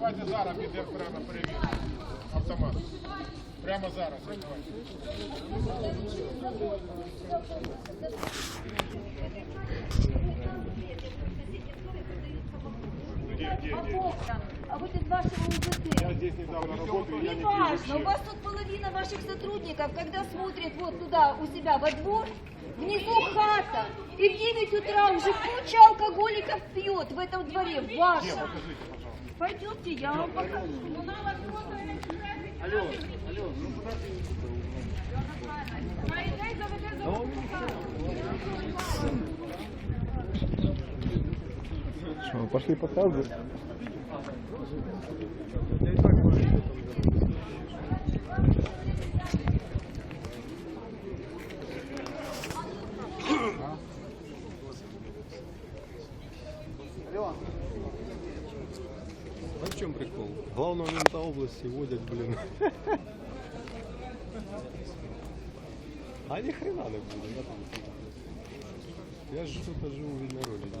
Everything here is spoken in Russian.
Давайте зараз підемо прямо перевіримо. Автомат. Прямо зараз. Где, А вот вашего Я УЗТ. здесь недавно работаю, я Не не важно, пью у вас тут половина ваших сотрудников, когда смотрят вот туда у себя во двор, внизу 9 утра уже куча алкоголиков пьет в этом дворе, в вашем. Пойдемте, я вам покажу. Что, мы пошли показывать? А в чем прикол? Главного мента области водят, блин. А ни хрена не будет. Я, же что-то живу в видно родине.